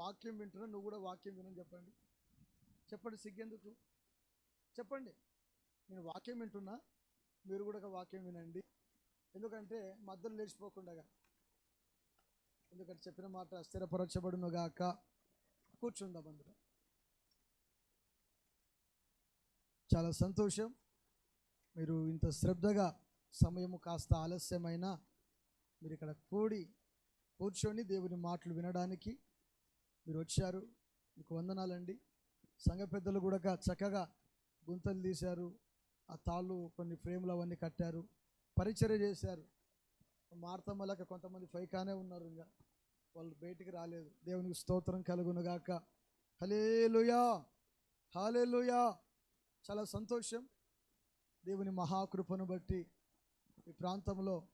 వాక్యం వింటున్నా నువ్వు కూడా వాక్యం వినని చెప్పండి. చెప్పండి సిగ్గెందుకు? చెప్పండి. నేను వాక్యం వింటున్నా మీరు కూడా ఒక వాక్యం వినండి. ఎందుకంటే మధ్యలో లేచిపోకుండా ఎందుకంటే చెప్పిన మాట స్థిరపరచబడునుగాక. కూర్చుందాం అందులో. చాలా సంతోషం. మీరు ఇంత శ్రద్ధగా సమయము కాస్త ఆలస్యమైనా మీరు ఇక్కడ కూడి కూర్చొని దేవుని మాటలు వినడానికి మీరు వచ్చారు మీకు వందనాలండి. సంఘ పెద్దలు కూడా చక్కగా గుంతలు తీశారు. ఆ తాళ్ళు కొన్ని ఫ్రేములు అవన్నీ కట్టారు. పరిచర్య చేశారు. మార్తమ్మలక కొంతమంది పైకానే ఉన్నారు ఇంకా వాళ్ళు బయటికి రాలేదు. దేవునికి స్తోత్రం కలుగునుగాక. హలేలుయా హాలేలుయా చాలా సంతోషం. దేవుని మహాకృపను బట్టి ఈ ప్రాంతంలో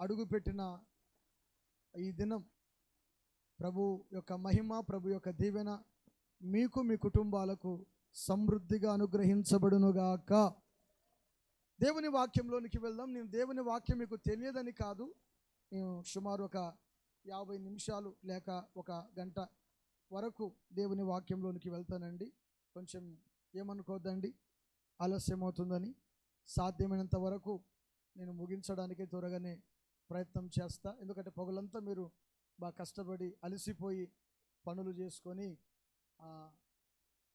అడుగుపెట్టిన ఈ దినం ప్రభు యొక్క మహిమ ప్రభు యొక్క దీవెన మీకు మీ కుటుంబాలకు సమృద్ధిగా అనుగ్రహించబడునుగాక. దేవుని వాక్యంలోనికి వెళ్దాం. నేను దేవుని వాక్యం మీకు తెలియదని కాదు. నేను సుమారు ఒక యాభై నిమిషాలు లేక ఒక గంట వరకు దేవుని వాక్యంలోనికి వెళ్తానండి. కొంచెం ఏమనుకోద్దండి? ఆలస్యం అవుతుందని సాధ్యమైనంత వరకు నేను ముగించడానికి త్వరగానే ప్రయత్నం చేస్తా. ఎందుకంటే పొగలంతా మీరు బాగా కష్టపడి అలసిపోయి పనులు చేసుకొని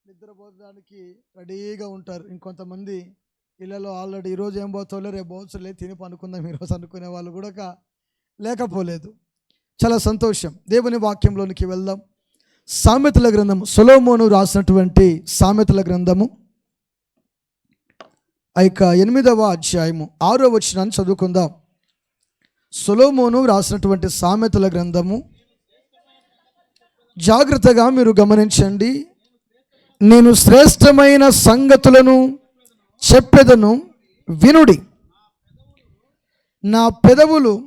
నిద్రపోవడానికి రెడీగా ఉంటారు. ఇంకొంతమంది ఇళ్ళలో ఆల్రెడీ ఈరోజు ఏం పోతాలో రేపు పోవచ్చులే తిని పనుకుందాం ఈరోజు అనుకునే వాళ్ళు కూడా లేకపోలేదు. చాలా సంతోషం. దేవుని వాక్యంలోనికి వెళ్దాం. సామెతల గ్రంథం సొలోమోను రాసినటువంటి సామెతల గ్రంథము ఆ యొక్క ఎనిమిదవ అధ్యాయము ఆరో వచ్చినాన్ని చదువుకుందాం. సొలోమోను రాసినటువంటి సామెతల గ్రంథము. జాగ్రత్తగా మీరు గమనించండి. నేను శ్రేష్టమైన సంగతులను చెప్పెదను వినుడి. నా పెదవులు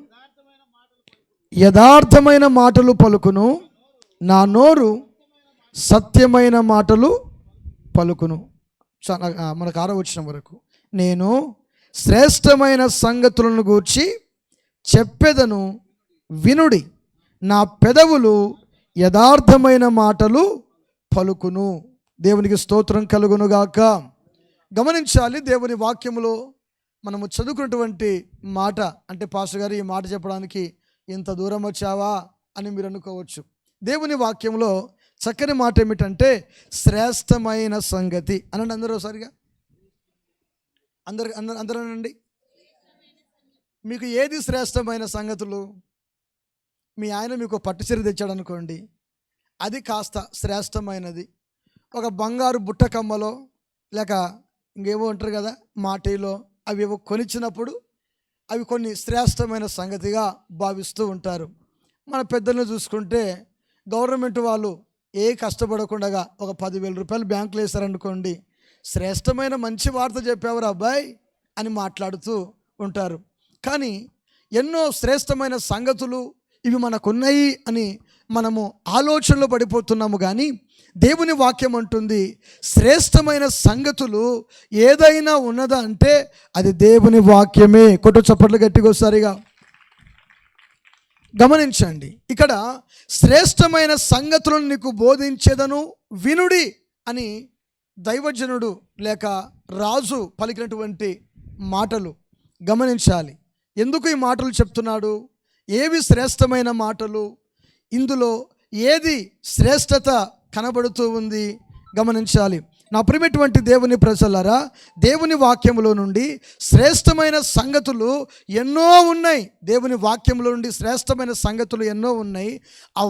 యథార్థమైన మాటలు పలుకును. నా నోరు సత్యమైన మాటలు పలుకును. చాలా మనకు ఆరో వచ్చిన వరకు. నేను శ్రేష్టమైన సంగతులను గూర్చి చెప్పెదను వినుడి. నా పెదవులు యథార్థమైన మాటలు పలుకును. దేవునికి స్తోత్రం కలుగునుగాక. గమనించాలి దేవుని వాక్యములో మనము చదువుకున్నటువంటి మాట. అంటే పాస్టర్ గారు ఈ మాట చెప్పడానికి ఇంత దూరం వచ్చావా అని మీరు అనుకోవచ్చు. దేవుని వాక్యంలో చక్కని మాట ఏమిటంటే శ్రేష్టమైన సంగతి. అనండి అందరూ ఒకసారిగా. అందరు అందరూ అనండి. మీకు ఏది శ్రేష్టమైన సంగతులు? మీ ఆయన మీకు పట్టుచీర తెచ్చాడు అనుకోండి అది కాస్త శ్రేష్టమైనది. ఒక బంగారు బుట్ట కమ్మలో లేక ఇంకేవో ఉంటారు కదా మాటీలో అవి ఏవో కొనిచ్చినప్పుడు అవి కొన్ని శ్రేష్టమైన సంగతిగా భావిస్తూ ఉంటారు. మన పెద్దలను చూసుకుంటే గవర్నమెంట్ వాళ్ళు ఏ కష్టపడకుండా ఒక పదివేల రూపాయలు బ్యాంకులో వేశారనుకోండి శ్రేష్టమైన మంచి వార్త చెప్పేవారు అబ్బాయి అని మాట్లాడుతూ ఉంటారు. కానీ ఎన్నో శ్రేష్టమైన సంగతులు ఇవి మనకున్నాయి అని మనము ఆలోచనలో పడిపోతున్నాము కానీ దేవుని వాక్యం అంటుంది శ్రేష్టమైన సంగతులు ఏదైనా ఉన్నదా అంటే అది దేవుని వాక్యమే. కొట్టు చప్పట్లు గట్టిగోసారిగా గమనించండి ఇక్కడ శ్రేష్టమైన సంగతులను నీకు బోధించేదను వినుడి అని దైవజనుడు లేక రాజు పలికినటువంటి మాటలు. గమనించాలి ఎందుకు ఈ మాటలు చెప్తున్నాడు? ఏవి శ్రేష్టమైన మాటలు? ఇందులో ఏది శ్రేష్టత కనబడుతూ ఉంది? గమనించాలి. నా ప్రియమైనటువంటి దేవుని ప్రజలారా దేవుని వాక్యములో నుండి శ్రేష్టమైన సంగతులు ఎన్నో ఉన్నాయి. దేవుని వాక్యములో నుండి శ్రేష్టమైన సంగతులు ఎన్నో ఉన్నాయి. ఆ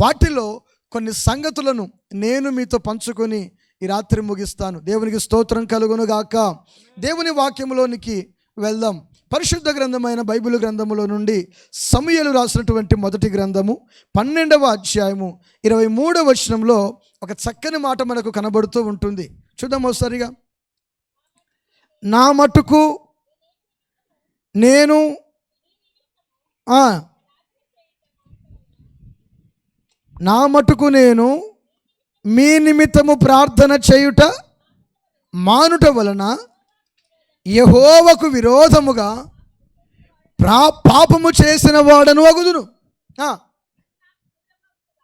వాటిలో కొన్ని సంగతులను నేను మీతో పంచుకొని ఈ రాత్రి ముగిస్తాను. దేవునికి స్తోత్రం కలుగును గాక. దేవుని వాక్యములోనికి వెళ్దాం. పరిశుద్ధ గ్రంథమైన బైబిల్ గ్రంథములో నుండి సమయలు రాసినటువంటి మొదటి గ్రంథము పన్నెండవ అధ్యాయము ఇరవై మూడవ వచనంలో ఒక చక్కని మాట మనకు కనబడుతూ ఉంటుంది. చూద్దాం ఒకసారిగా. నా మటుకు నేను నా మటుకు నేను మీ నిమిత్తము ప్రార్థన చేయుట మానుట వలన యహోవకు విరోధముగా ప్రా పాపము చేసిన వాడను అగుదును.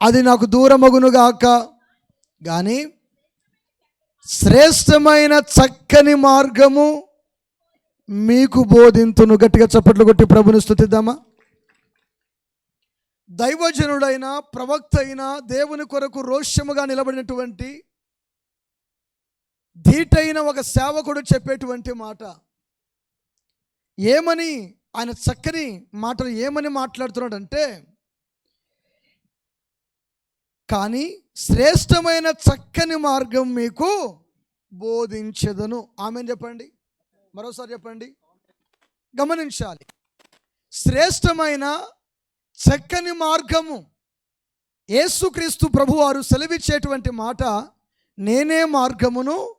అది నాకు దూరమగునుగాక కానీ శ్రేష్టమైన చక్కని మార్గము మీకు బోధింతును. గట్టిగా చప్పట్లు కొట్టి ప్రభుని స్థుతిద్దామా దైవజనుడైన ప్రవక్త అయిన దేవుని కొరకు రోష్యముగా నిలబడినటువంటి ధీటైన ఒక సేవకుడు చెప్పేటువంటి మాట. ఏమని ఆయన చక్కని మాటలు ఏమని మాట్లాడుతున్నాడంటే కానీ శ్రేష్టమైన చక్కని మార్గం మీకు బోధించదను. ఆమె చెప్పండి? మరోసారి చెప్పండి. గమనించాలి. శ్రేష్టమైన చక్కని మార్గము యేసుక్రీస్తు ప్రభువారు సెలవిచ్చేటువంటి మాట నేనే మార్గమును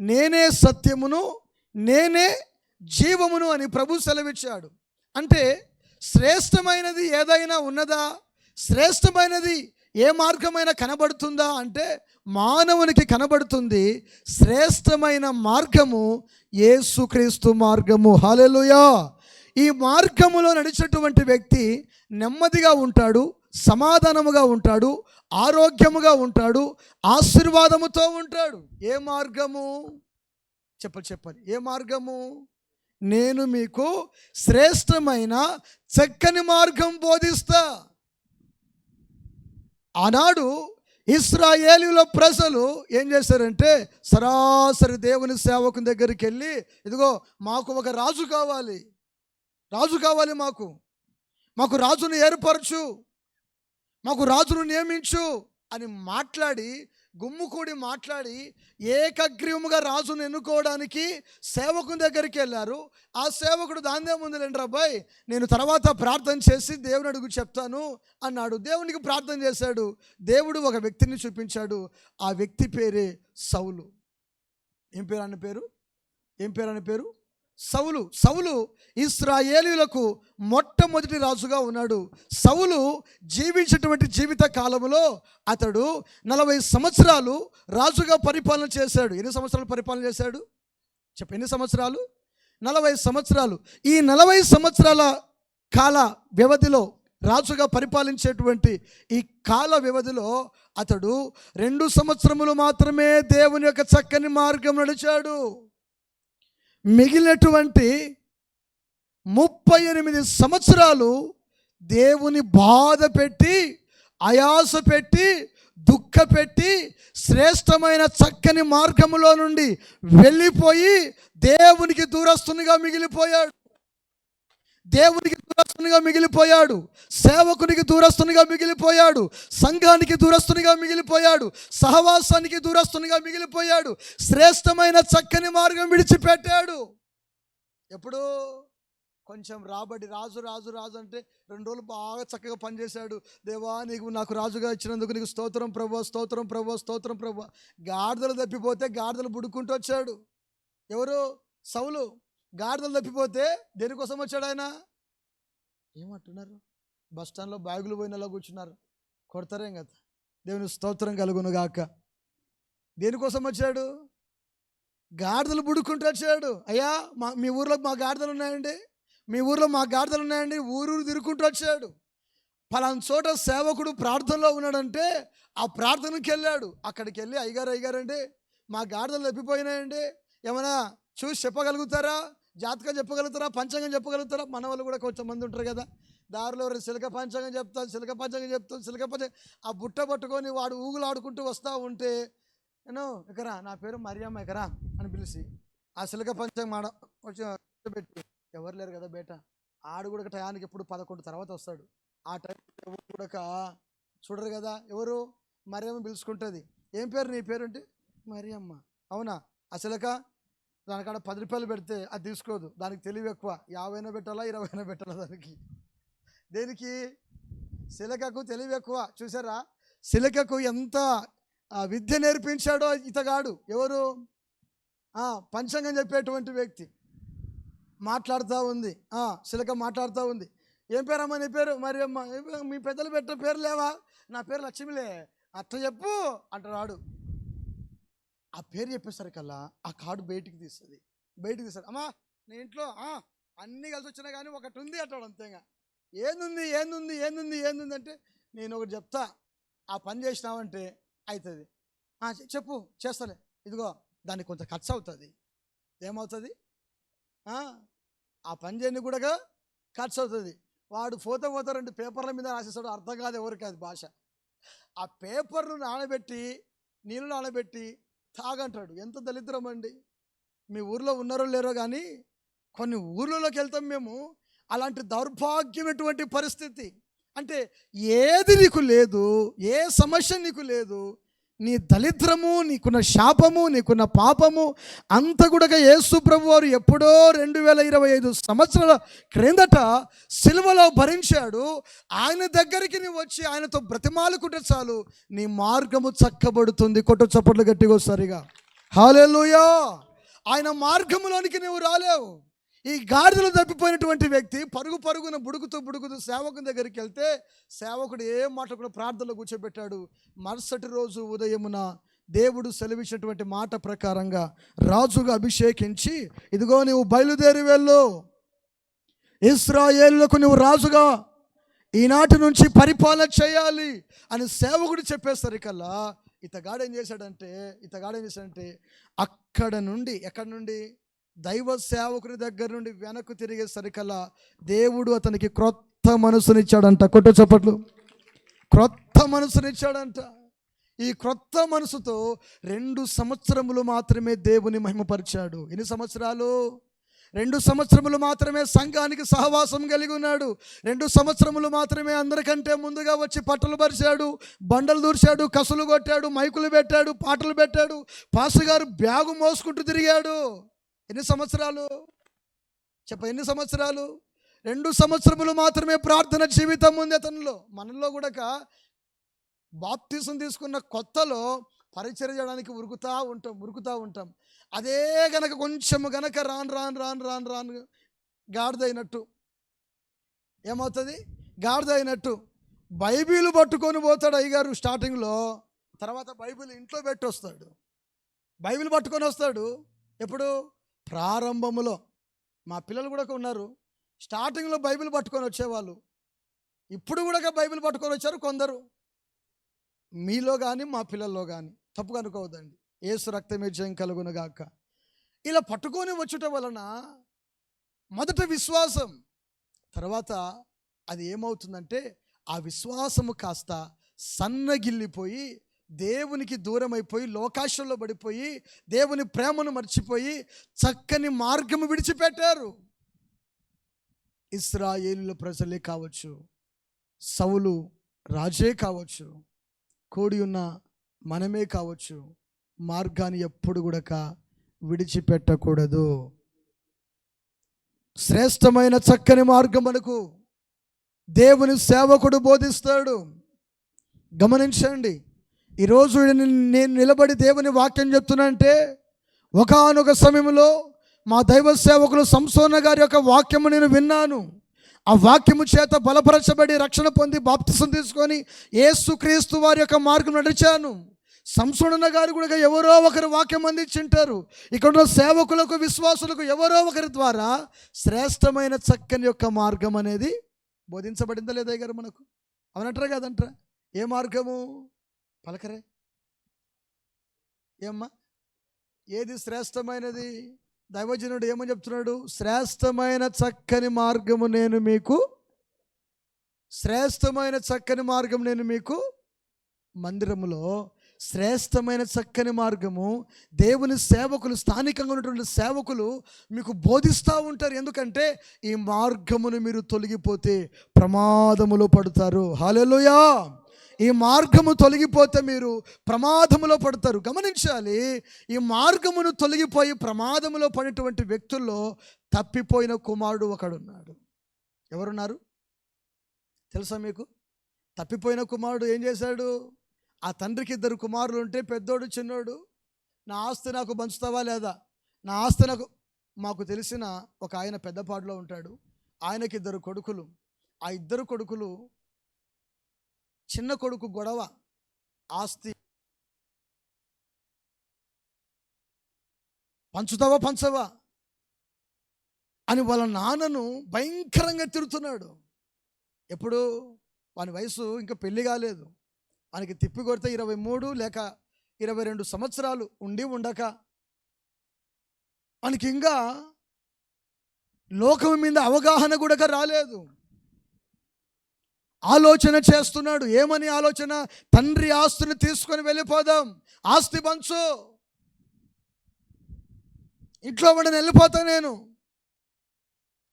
నేనే సత్యమును నేనే జీవమును అని ప్రభు సెలవిచ్చాడు. అంటే శ్రేష్టమైనది ఏదైనా ఉన్నదా? శ్రేష్టమైనది ఏ మార్గమైనా కనబడుతుందా? అంటే మానవునికి కనబడుతుంది. శ్రేష్టమైన మార్గము ఏసుక్రీస్తు మార్గము. హాలెలుయా ఈ మార్గములో నడిచేటువంటి వ్యక్తి నెమ్మదిగా ఉంటాడు సమాధానముగా ఉంటాడు ఆరోగ్యముగా ఉంటాడు ఆశీర్వాదముతో ఉంటాడు. ఏ మార్గము? చెప్పాలి చెప్పాలి ఏ మార్గము? నేను మీకు శ్రేష్టమైన చక్కని మార్గం బోధిస్తా. ఆనాడు ఇస్రాయేలీల ప్రజలు ఏం చేశారంటే సరాసరి దేవుని సేవకుని దగ్గరికి వెళ్ళి ఇదిగో మాకు ఒక రాజు కావాలి. రాజు కావాలి మాకు. మాకు రాజును ఏర్పరచు. మాకు రాజును నియమించు అని మాట్లాడి గుమ్ముకూడి మాట్లాడి ఏకగ్రీవముగా రాజును ఎన్నుకోవడానికి సేవకుని దగ్గరికి వెళ్ళారు. ఆ సేవకుడు దాందే ముందు అబ్బాయి నేను తర్వాత ప్రార్థన చేసి దేవుని అడుగు చెప్తాను అన్నాడు. దేవునికి ప్రార్థన చేశాడు. దేవుడు ఒక వ్యక్తిని చూపించాడు. ఆ వ్యక్తి పేరే సౌలు. ఏం పేరు అన్న పేరు? ఏం పేరు అన్న పేరు? సౌలు సౌలు ఇస్రాయేలీలకు మొట్టమొదటి రాజుగా ఉన్నాడు. సౌలు జీవించినటువంటి జీవిత కాలంలో అతడు నలభై సంవత్సరాలు రాజుగా పరిపాలన చేశాడు. ఎన్ని సంవత్సరాలు పరిపాలన చేశాడు? చెప్ప ఎన్ని సంవత్సరాలు? నలభై సంవత్సరాలు. ఈ నలభై సంవత్సరాల కాల వ్యవధిలో రాజుగా పరిపాలించేటువంటి ఈ కాల వ్యవధిలో అతడు రెండు సంవత్సరములు మాత్రమే దేవుని యొక్క చక్కని మార్గం నడిచాడు. మిగిలినటువంటి ముప్పై ఎనిమిది సంవత్సరాలు దేవుని బాధ పెట్టి అయాస పెట్టి దుఃఖ పెట్టి శ్రేష్టమైన చక్కని మార్గములో నుండి వెళ్ళిపోయి దేవునికి దూరస్తునిగా మిగిలిపోయాడు. దేవునికి దూరస్తునిగా మిగిలిపోయాడు. సేవకునికి దూరస్తునిగా మిగిలిపోయాడు. సంఘానికి దూరస్తునిగా మిగిలిపోయాడు. సహవాసానికి దూరస్తునిగా మిగిలిపోయాడు. శ్రేష్టమైన చక్కని మార్గం విడిచిపెట్టాడు. ఎప్పుడు కొంచెం రాబడి రాజు రాజు రాజు అంటే రెండు రోజులు బాగా చక్కగా పనిచేశాడు. దేవా నీకు నాకు రాజుగా ఇచ్చినందుకు నీకు స్తోత్రం ప్రభు స్తోత్రం ప్రభు స్తోత్రం ప్రభు. గాడిదలు తప్పిపోతే గాడిదలు బుడుకుంటూ వచ్చాడు. ఎవరు? సౌలు. గాడిదలు తప్పిపోతే దేనికోసం వచ్చాడు ఆయన? ఏమంటున్నారు? బస్ స్టాండ్లో బ్యాగులు పోయినలా కూర్చున్నారు. కొడతారేం కదా. దేవుని స్తోత్రం కలుగును గాక. దేనికోసం వచ్చాడు? గాడిదలు బుడుకుంటూ వచ్చాడు. అయ్యా మా మీ ఊర్లో మా గాడిదలు ఉన్నాయండి. మీ ఊర్లో మా గాడిదలు ఉన్నాయండి. ఊరూరు తిరుగుకుంటూ వచ్చాడు. పలానా చోట సేవకుడు ప్రార్థనలో ఉన్నాడంటే ఆ ప్రార్థనకి వెళ్ళాడు. అక్కడికి వెళ్ళి అయ్యగారు అయ్యగారండి మా గాడిదలు తప్పిపోయినాయండి ఏమైనా చూసి చెప్పగలుగుతారా? జాతకం చెప్పగలుగుతారా? పంచాంగం చెప్పగలుగుతారా? మన వాళ్ళు కూడా కొంచెం మంది ఉంటారు కదా. దారిలో సిలక పంచాంగం చెప్తాను సిలక పంచాంగం చెప్తాను సిలక పంచాంగం ఆ బుట్ట పట్టుకొని వాడు ఊగులాడుకుంటూ వస్తూ ఉంటే నేను ఎకరా నా పేరు మరియమ్మ ఎకరా అని పిలిచి ఆ సిలక పంచాంగం ఆడ కొంచెం పెట్టి ఎవరు లేరు కదా బేట? ఆడు కూడా టయానికి ఎప్పుడు పదకొండు తర్వాత వస్తాడు. ఆ టైం ఎవరు కూడా చూడరు కదా. ఎవరు? మరియమ్మ పిలుచుకుంటుంది. ఏం పేరు నీ పేరు అంటే? మరియమ్మ. అవునా? అసలుక దానికాడ పది రూపాయలు పెడితే అది తీసుకోదు. దానికి తెలివి ఎక్కువ. యాభైనా పెట్టాలా ఇరవైనా పెట్టాలా దానికి? దేనికి? శిలకకు తెలివి ఎక్కువ. చూసారా శిలకకు ఎంత విద్య నేర్పించాడో ఇతగాడు. ఎవరు? పంచంగం చెప్పేటువంటి వ్యక్తి. మాట్లాడుతూ ఉంది. శిలక మాట్లాడుతూ ఉంది. ఏం పేరమ్మా నీ పేరు? మరి అమ్మ మీ పెద్దలు పెట్టిన పేరు లేవా నా పేరు లక్ష్మిలే. అట్లా చెప్పు అంటాడు ఆ పేరు చెప్పేసరికల్లా ఆ కార్డు బయటికి తీస్తుంది. బయటికి తీస్తారు అమ్మా నేను ఇంట్లో అన్నీ కలిసి వచ్చినా కానీ ఒకటి ఉంది అంటాడు అంతేగా. ఏందుంది ఏందుంది ఏందుంది ఏందుంది అంటే నేను ఒకటి చెప్తా. ఆ పని చేసినావంటే అవుతుంది చెప్పు చేస్తాలే. ఇదిగో దానికి కొంత ఖర్చు అవుతుంది. ఏమవుతుంది? ఆ, ఆ పని చేయని కూడా ఖర్చు అవుతుంది. వాడు పోతే పోతే రెండు పేపర్ల మీద రాసేస్తాడు. అర్థం కాదు ఎవరికి అది భాష. ఆ పేపర్ను నానబెట్టి నీళ్ళు నానబెట్టి తాగంటాడు. ఎంత దరిద్రం అండి. మీ ఊర్లో ఉన్నారో లేరో కానీ కొన్ని ఊర్లలోకి వెళ్తాం మేము అలాంటి దౌర్భాగ్యమైనటువంటి పరిస్థితి. అంటే ఏది నీకు లేదు ఏ సమస్య నీకు లేదు నీ దరిద్రము నీకున్న శాపము నీకున్న పాపము అంత కూడా యేసు ప్రభు వారు ఎప్పుడో రెండు వేల ఇరవై ఐదు సంవత్సరాల క్రిందట సిలువలో భరించాడు. ఆయన దగ్గరికి నువ్వు వచ్చి ఆయనతో బ్రతిమాలుకుంటే చాలు నీ మార్గము చక్కబడుతుంది. కొట్టు చప్పట్లు గట్టిగా సరిగా. హాలేలుయా! ఆయన మార్గములోనికి నువ్వు రాలేవు. ఈ గాడిదలు తప్పిపోయినటువంటి వ్యక్తి పరుగు పరుగున బుడుకుతూ బుడుకుతూ సేవకుని దగ్గరికి వెళ్తే సేవకుడు ఏం మాట కూడా ప్రార్థనలో కూర్చోబెట్టాడు. మరుసటి రోజు ఉదయమున దేవుడు సెలవిచ్చినటువంటి మాట ప్రకారంగా రాజుగా అభిషేకించి ఇదిగో నువ్వు బయలుదేరి వెళ్ళు. ఇస్రాయేళ్ళకు నువ్వు రాజుగా. ఈనాటి నుంచి పరిపాలన చేయాలి అని సేవకుడు చెప్పేసరికల్లా ఇతగాడు ఏం చేశాడంటే ఇతగాడు ఏం చేశాడంటే అక్కడ నుండి ఎక్కడి నుండి? దైవ సేవకుని దగ్గర నుండి వెనక్కు తిరిగేసరికల్లా దేవుడు అతనికి క్రొత్త మనసునిచ్చాడంట. కొట్టు చప్పట్లు. క్రొత్త మనసునిచ్చాడంట. ఈ క్రొత్త మనసుతో రెండు సంవత్సరములు మాత్రమే దేవుని మహిమపరిచాడు. ఎన్ని సంవత్సరాలు? రెండు సంవత్సరములు మాత్రమే సంఘానికి సహవాసం కలిగి ఉన్నాడు. రెండు సంవత్సరములు మాత్రమే అందరికంటే ముందుగా వచ్చి పట్టలు పరిచాడు. బండలు దూర్చాడు కసులు కొట్టాడు మైకులు పెట్టాడు పాటలు పెట్టాడు. పాస్టర్ గారు బ్యాగు మోసుకుంటూ తిరిగాడు. ఎన్ని సంవత్సరాలు? చెప్ప ఎన్ని సంవత్సరాలు? రెండు సంవత్సరములు మాత్రమే ప్రార్థన జీవితం ఉంది అతనిలో. మనలో కూడా బాప్తీసం తీసుకున్న కొత్తలో పరిచయం చేయడానికి ఉరుకుతూ ఉంటాం ఉరుకుతూ ఉంటాం. అదే గనక కొంచెం గనక రాను రాను రాను రాను రాను గాడిదైనట్టు. ఏమవుతుంది? గాడిదైనట్టు. బైబిల్ పట్టుకొని పోతాడు అయ్యగారు స్టార్టింగ్లో. తర్వాత బైబిల్ ఇంట్లో పెట్టి వస్తాడు. బైబిల్ పట్టుకొని వస్తాడు. ఎప్పుడు? ప్రారంభములో మా పిల్లలు కూడా ఉన్నారు. స్టార్టింగ్లో బైబిల్ పట్టుకొని వచ్చేవాళ్ళు. ఇప్పుడు కూడా బైబిల్ పట్టుకొని వచ్చారు కొందరు. మీలో కానీ మా పిల్లల్లో కానీ తప్పు అనుకోవద్దండి. ఏసు రక్తమే జయం కలుగునుగాక ఇలా పట్టుకొని వచ్చుట వలన మొదట విశ్వాసం తర్వాత అది ఏమవుతుందంటే ఆ విశ్వాసము కాస్త సన్నగిల్లిపోయి దేవునికి దూరం అయిపోయి లోకాశంలో పడిపోయి దేవుని ప్రేమను మర్చిపోయి చక్కని మార్గము విడిచిపెట్టారు. ఇస్రాయేలుల ప్రజలే కావచ్చు సౌలు రాజే కావచ్చు కూడి ఉన్న మనమే కావచ్చు మార్గాన్ని ఎప్పుడు కూడా విడిచిపెట్టకూడదు. శ్రేష్టమైన చక్కని మార్గం మనకు దేవుని సేవకుడు బోధిస్తాడు. గమనించండి ఈరోజు నేను నేను నిలబడి దేవుని వాక్యం చెప్తున్నానంటే ఒకానొక సమయంలో మా దైవ సేవకులు సంసోన గారి యొక్క వాక్యము నేను విన్నాను. ఆ వాక్యము చేత బలపరచబడి రక్షణ పొంది బాప్తిసం తీసుకొని ఏసుక్రీస్తు వారి యొక్క మార్గం నడిచాను. సంసోనన్న గారు కూడా ఎవరో ఒకరు వాక్యం అందించింటారు. ఇక్కడ ఉన్న సేవకులకు విశ్వాసులకు ఎవరో ఒకరి ద్వారా శ్రేష్టమైన చక్కని యొక్క మార్గం అనేది బోధించబడిందా లేదా గారు మనకు? అవునంటారా కదంటారా? ఏ మార్గము? పలకరే. ఏమ్మా? ఏది శ్రేష్టమైనది? దైవజనుడు ఏమని చెప్తున్నాడు? శ్రేష్టమైన చక్కని మార్గము నేను మీకు శ్రేష్టమైన చక్కని మార్గం నేను మీకు మందిరములో శ్రేష్టమైన చక్కని మార్గము దేవుని సేవకులు స్థానికంగా ఉన్నటువంటి సేవకులు మీకు బోధిస్తూ ఉంటారు. ఎందుకంటే ఈ మార్గమును మీరు తొలగిపోతే ప్రమాదములో పడతారు. హాలెలుయా ఈ మార్గము తొలగిపోతే మీరు ప్రమాదములో పడతారు. గమనించాలి ఈ మార్గమును తొలగిపోయి ప్రమాదములో పడినటువంటి వ్యక్తుల్లో తప్పిపోయిన కుమారుడు ఒకడున్నాడు. ఎవరున్నారు? తెలుసా మీకు? తప్పిపోయిన కుమారుడు ఏం చేశాడు? ఆ తండ్రికి ఇద్దరు కుమారులు ఉంటే పెద్దోడు చిన్నోడు నా ఆస్తి నాకు పంచుతావా లేదా? నా ఆస్తి నాకు మాకు తెలిసిన ఒక ఆయన పెద్దపాడులో ఉంటాడు. ఆయనకి ఇద్దరు కొడుకులు. ఆ ఇద్దరు కొడుకులు చిన్న కొడుకు గొడవ ఆస్తి పంచుతావా పంచవా? అని వాళ్ళ నాన్నను భయంకరంగా తిడుతున్నాడు. ఎప్పుడు వాని వయసు ఇంకా పెళ్ళి కాలేదు. వానికి తిప్పి కొడితే ఇరవై మూడు లేక ఇరవై రెండు సంవత్సరాలు ఉండి ఉండక. మనకి ఇంకా లోకం మీద అవగాహన కూడా రాలేదు. ఆలోచన చేస్తున్నాడు. ఏమని ఆలోచన? తండ్రి ఆస్తిని తీసుకొని వెళ్ళిపోదాం. ఆస్తి పంచు. ఇంట్లో ఉండని వెళ్ళిపోతా నేను.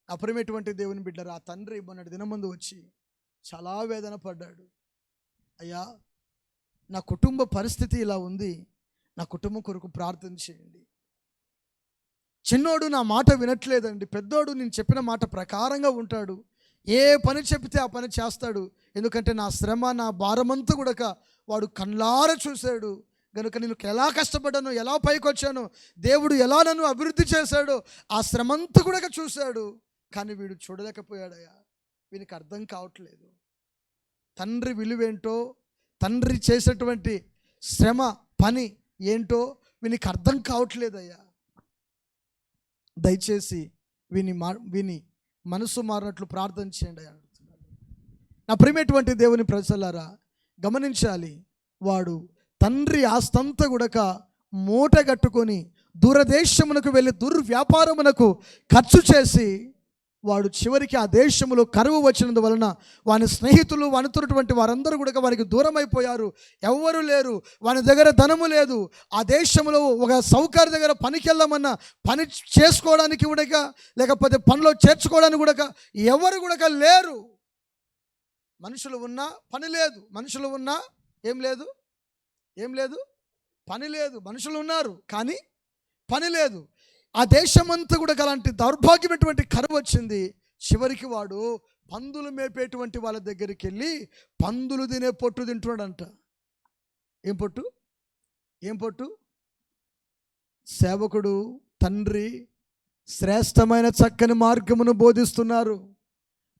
అపరమైనటువంటి దేవుని బిడ్డరు ఆ తండ్రి మొన్నటి దినముందు వచ్చి చాలా వేదన పడ్డాడు. అయ్యా నా కుటుంబ పరిస్థితి ఇలా ఉంది. నా కుటుంబం కొరకు ప్రార్థన చేయండి. చిన్నోడు నా మాట వినట్లేదండి. పెద్దోడు నేను చెప్పిన మాట ప్రకారంగా ఉంటాడు. ఏ పని చెప్తే ఆ పని చేస్తాడు. ఎందుకంటే నా శ్రమ నా భారమంతా కూడా వాడు కళ్ళార చూశాడు. కనుక నేను ఎలా కష్టపడ్డాను ఎలా పైకొచ్చాను దేవుడు ఎలా నన్ను అభివృద్ధి చేశాడో ఆ శ్రమంతా కూడా చూశాడు. కానీ వీడు చూడలేకపోయాడయ్యా. వీనికి అర్థం కావట్లేదు. తండ్రి విలువేంటో తండ్రి చేసినటువంటి శ్రమ పని ఏంటో వీనికి అర్థం కావట్లేదయ్యా. దయచేసి విని మా విని మనసు మారినట్లు ప్రార్థన చేయండి అని నా ప్రేమటువంటి దేవుని ప్రజలారా గమనించాలి వాడు తండ్రి ఆస్తంతా గుడక మూట కట్టుకొని దూరదేశమునకు వెళ్ళి దుర్వ్యాపారమునకు ఖర్చు చేసి వాడు చివరికి ఆ దేశంలో కరువు వచ్చినందు వలన వాని స్నేహితులు వనుతున్నటువంటి వారందరూ కూడా వారికి దూరం అయిపోయారు ఎవ్వరూ లేరు. వాని దగ్గర ధనము లేదు. ఆ దేశంలో ఒక సౌకర్య దగ్గర పనికి వెళ్ళమన్నా పని చేసుకోవడానికి కూడా లేకపోతే పనిలో చేర్చుకోవడానికి కూడా ఎవరు కూడా లేరు. మనుషులు ఉన్నా పని లేదు. మనుషులు ఉన్నా ఏం లేదు? ఏం లేదు? పని లేదు. మనుషులు ఉన్నారు కానీ పని లేదు. ఆ దేశమంతా కూడా అలాంటి దౌర్భాగ్యమైనటువంటి కరువు వచ్చింది. చివరికి వాడు పందులు మేపేటువంటి వాళ్ళ దగ్గరికి వెళ్ళి పందులు తినే పొట్టు తింటున్నాడంట. ఏం పొట్టు? ఏం పొట్టు? సేవకుడు తండ్రి శ్రేష్టమైన చక్కని మార్గమును బోధిస్తున్నారు.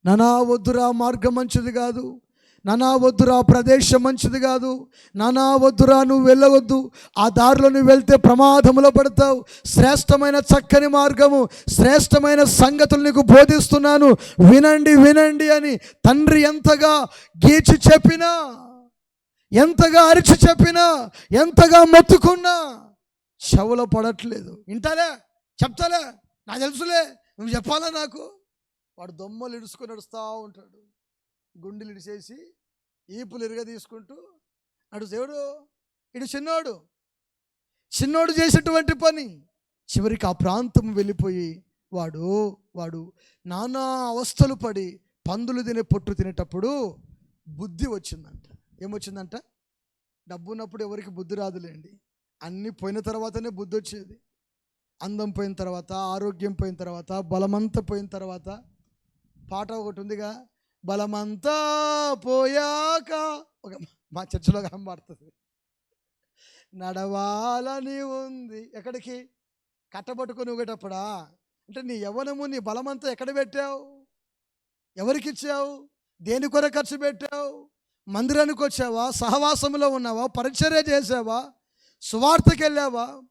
నానా వద్దురా మార్గం మంచిది కాదు. నానా వద్దురా ప్రదేశం మంచిది కాదు. నానా వద్దురా నువ్వు వెళ్ళవద్దు. ఆ దారిలో నువ్వు వెళ్తే ప్రమాదములో పడతావు. శ్రేష్టమైన చక్కని మార్గము శ్రేష్టమైన సంగతులు నీకు బోధిస్తున్నాను. వినండి వినండి అని తండ్రి ఎంతగా గీచి చెప్పినా ఎంతగా అరిచి చెప్పినా ఎంతగా మొత్తుకున్నా చెవుల పడట్లేదు. వింటాలే చెప్తాలే నాకు తెలుసులే. నువ్వు చెప్పాలా నాకు? వాడు దొమ్మలు ఇడుచుకొని నడుస్తూ ఉంటాడు. గుండెలు ఇడిచేసి ఈపులు ఇరుగ తీసుకుంటూ అటు దేవుడు ఇటు చిన్నోడు. చిన్నోడు చేసేటువంటి పని చివరికి ఆ ప్రాంతం వెళ్ళిపోయి వాడు వాడు నానా అవస్థలు పడి పందులు తినే పొట్టు తినేటప్పుడు బుద్ధి వచ్చిందంట. ఏమొచ్చిందంట? డబ్బు ఉన్నప్పుడు ఎవరికి బుద్ధి రాదులేండి. అన్నీ పోయిన తర్వాతనే బుద్ధి వచ్చేది. అందం పోయిన తర్వాత ఆరోగ్యం పోయిన తర్వాత బలమంతా పోయిన తర్వాత పాట ఒకటి ఉందిగా బలమంతా పోయాక ఒక మా చర్చిలో కనబడుతుంది నడవాలని ఉంది. ఎక్కడికి? కట్టబట్టుకొని ఊగేటప్పుడా? అంటే నీ యవ్వనము నీ బలమంతా ఎక్కడ పెట్టావు? ఎవరికి ఇచ్చావు దేని కొర ఖర్చు పెట్టావు? మందిరానికి వచ్చావా? సహవాసంలో ఉన్నావా? పరిచర్య చేసావా? సువార్తకి వెళ్ళావా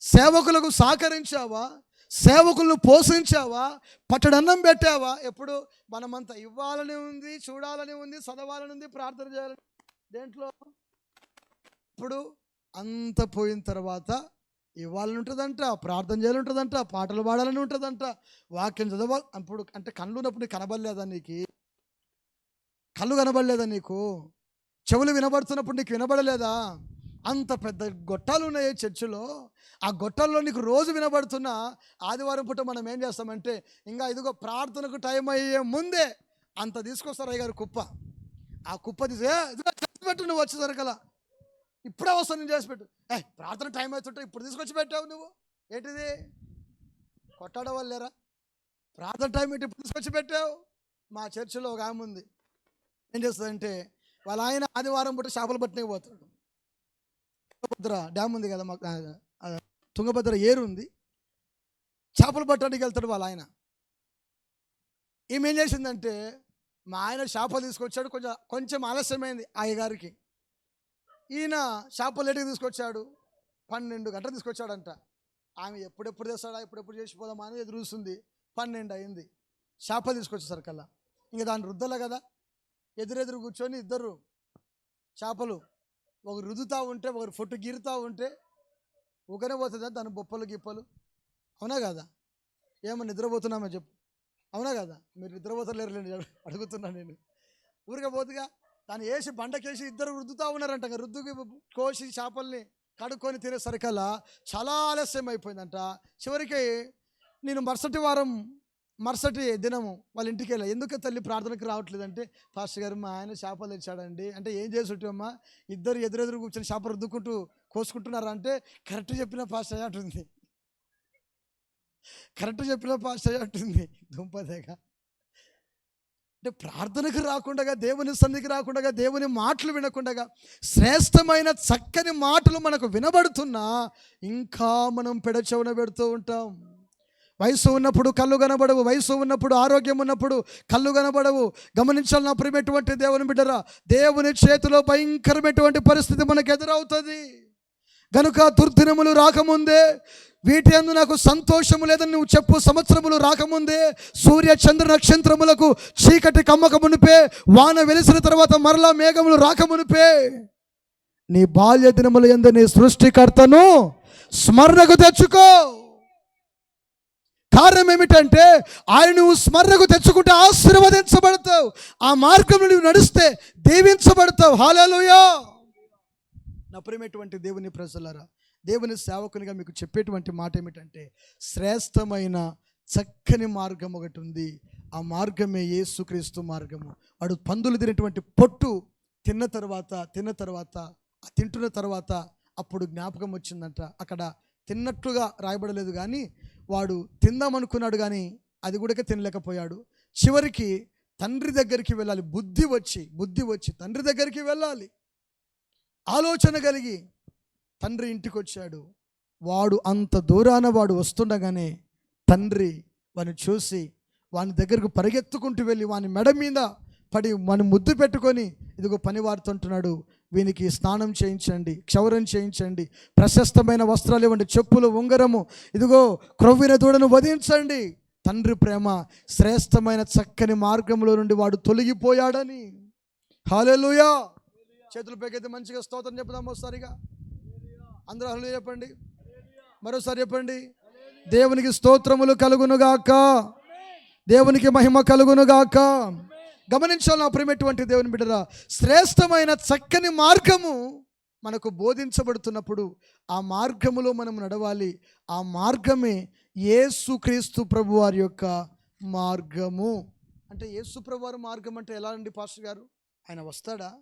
సేవకులకు సహకరించావా? సేవకులను పోషించావా? పట్టడన్నం పెట్టావా? ఎప్పుడు మనమంతా ఇవ్వాలని ఉంది చూడాలని ఉంది చదవాలని ఉంది ప్రార్థన చేయాలని దేంట్లో? ఇప్పుడు అంత పోయిన తర్వాత ఇవ్వాలని ఉంటుందంట ప్రార్థన చేయాలని ఉంటుందంట పాటలు పాడాలని ఉంటుందంట వాక్యం చదవాలి అప్పుడు అంటే కళ్ళు ఉన్నప్పుడు నీకు కనబడలేదా నీకు? కళ్ళు కనబడలేదా నీకు? చెవులు వినబడుతున్నప్పుడు నీకు వినబడలేదా? అంత పెద్ద గొట్టాలు ఉన్నాయి చర్చిలో. ఆ గొట్టాల్లో నీకు రోజు వినబడుతున్న ఆదివారం పూట మనం ఏం చేస్తామంటే ఇంకా ఇదిగో ప్రార్థనకు టైం అయ్యే ముందే అంత తీసుకొస్తారు అయ్యగారు కుప్ప. ఆ కుప్ప తీసి పెట్టు నువ్వు వచ్చేసరికలా ఇప్పుడే వస్తాను నేను చేసి పెట్టు. ఏ ప్రార్థన టైం అవుతుంటే ఇప్పుడు తీసుకొచ్చి పెట్టావు నువ్వు? ఏంటిది? కొట్టాడ లేరా ప్రార్థన టైం ఏంటి ఇప్పుడు తీసుకొచ్చి పెట్టావు? మా చర్చిలో ఒక ఆమె ఉంది. ఏం చేస్తుందంటే వాళ్ళ ఆయన ఆదివారం పూట చేపలు పట్టినకి పోతాడు. తుంగభద్ర డ్యామ్ ఉంది కదా మాకు తుంగభద్ర ఏరు ఉంది. చేపలు పట్టడానికి వెళ్తాడు వాళ్ళ ఆయన. ఈమె ఏం చేసిందంటే మా ఆయన చేపలు తీసుకొచ్చాడు కొంచెం కొంచెం ఆలస్యమైంది అయ్యగారికి. ఈయన చేపలు లేటుగా తీసుకొచ్చాడు? పన్నెండు గంటలు తీసుకొచ్చాడంట. ఆమె ఎప్పుడెప్పుడు తెస్తాడా ఎప్పుడెప్పుడు చేసిపోదామా అని ఎదురు చూస్తుంది. పన్నెండు అయింది. చేపలు తీసుకొచ్చేసరికల్లా. ఇంకా దాని రుద్దలే కదా. ఎదురెదురు కూర్చొని ఇద్దరు చేపలు ఒకరు రుదుతూ ఉంటే ఒకరు ఫొట్టు గీరుతూ ఉంటే ఊకనే పోతుందా దాని బొప్పలు గిప్పలు? అవునా కదా? ఏమో నిద్రపోతున్నామో చెప్పు. అవునా కదా? మీరు నిద్రపోతలేరు లేండి అడుగుతున్నా నేను. ఊరికే పోతుగా దాన్ని వేసి బండకేసి ఇద్దరు రుద్దుతూ ఉన్నారంట రుద్దుకి కోసి చేపల్ని కడుక్కొని తినేసరికల్లా చాలా ఆలస్యం అయిపోయిందంట చివరికి నేను మరుసటి వారం మరుసటి దినము వాళ్ళ ఇంటికి వెళ్ళా ఎందుకు తల్లి ప్రార్థనకు రావట్లేదంటే పాస్టర్ గారు మా ఆయన చేపలు తెచ్చాడండి అంటే ఏం చేసుంటామా ఇద్దరు ఎదురెదురు కూర్చొని చేప రుద్దుకుంటూ కోసుకుంటున్నారా అంటే కరెక్ట్ చెప్పిన పాస్టర్ అంటుంది. కరెక్ట్ చెప్పిన పాస్టర్ అంటుంది. దుంపదేగా అంటే ప్రార్థనకు రాకుండా దేవుని సన్నిధికి రాకుండా దేవుని మాటలు వినకుండా శ్రేష్టమైన చక్కని మాటలు మనకు వినబడుతున్నా ఇంకా మనం పెడచెవున పెడుతూ ఉంటాం. వయసు ఉన్నప్పుడు కళ్ళు కనబడవు వయసు ఉన్నప్పుడు ఆరోగ్యం ఉన్నప్పుడు కళ్ళు కనబడవు. గమనించాలి నా ప్రియమైనటువంటి దేవుని బిడ్డరా దేవుని చేతిలో భయంకరమైనటువంటి పరిస్థితి మనకు ఎదురవుతుంది. గనుక దుర్దినములు రాకముందే వీటి అందు నాకు సంతోషము లేదని నువ్వు చెప్పు సంవత్సరములు రాకముందే సూర్య చంద్ర నక్షత్రములకు చీకటి కమ్మక మునిపే వాన వెలిసిన తర్వాత మరలా మేఘములు రాకమునిపే నీ బాల్య దినముల ఎందు నీ సృష్టికర్తను స్మరణకు తెచ్చుకో. కారణం ఏమిటంటే ఆయన నువ్వు స్మరణకు తెచ్చుకుంటే ఆశీర్వదించబడతావు. ఆ మార్గంలో నువ్వు నడిస్తే దీవించబడతావు. హాలలుయా నా ప్రేమటువంటి దేవుని ప్రజలరా దేవుని సేవకునిగా మీకు చెప్పేటువంటి మాట ఏమిటంటే శ్రేష్టమైన చక్కని మార్గం ఒకటి ఉంది. ఆ మార్గమే యేసుక్రీస్తు మార్గము. వాడు పందులు తినేటువంటి పొట్టు తిన్న తర్వాత తిన్న తర్వాత ఆ తింటున్న తర్వాత అప్పుడు జ్ఞాపకం వచ్చిందంట. అక్కడ తిన్నట్లుగా రాయబడలేదు కానీ వాడు తిందామనుకున్నాడు కానీ అది కూడా తినలేకపోయాడు. చివరికి తండ్రి దగ్గరికి వెళ్ళాలి. బుద్ధి వచ్చి బుద్ధి వచ్చి తండ్రి దగ్గరికి వెళ్ళాలి. ఆలోచన కలిగి తండ్రి ఇంటికి వచ్చాడు వాడు అంత దూరాన వాడు వస్తుండగానే తండ్రి వాని చూసి వాని దగ్గరకు పరిగెత్తుకుంటూ వెళ్ళి వాని మెడ మీద పడి మనం ముద్దు పెట్టుకొని ఇదిగో పని వాడుతుంటున్నాడు వీనికి స్నానం చేయించండి క్షౌరం చేయించండి ప్రశస్తమైన వస్త్రాలు ఇవ్వండి చెప్పులు ఉంగరము ఇదిగో క్రొవ్విన దూడను వధించండి. తండ్రి ప్రేమ శ్రేష్టమైన చక్కని మార్గంలో నుండి వాడు తొలగిపోయాడని. హాలెలుయా చేతులు పైకైతే మంచిగా స్తోత్రం చెప్పుదాం ఒకసారిగా. అందరూ హలో చెప్పండి. మరోసారి చెప్పండి. దేవునికి స్తోత్రములు కలుగునుగాక. దేవునికి మహిమ కలుగునుగాక. గమనించాలి నా ప్రేమటువంటి దేవుని బిడ్డరా. శ్రేష్టమైన చక్కని మార్గము మనకు బోధించబడుతున్నప్పుడు ఆ మార్గములో మనం నడవాలి. ఆ మార్గమే యేసుక్రీస్తు ప్రభు వారి యొక్క మార్గము. అంటే యేసు ప్రభు వారి మార్గం అంటే ఎలా అండి పాస్టర్ గారు? ఆయన వస్తాడా?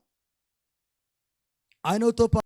ఆయనతో పా-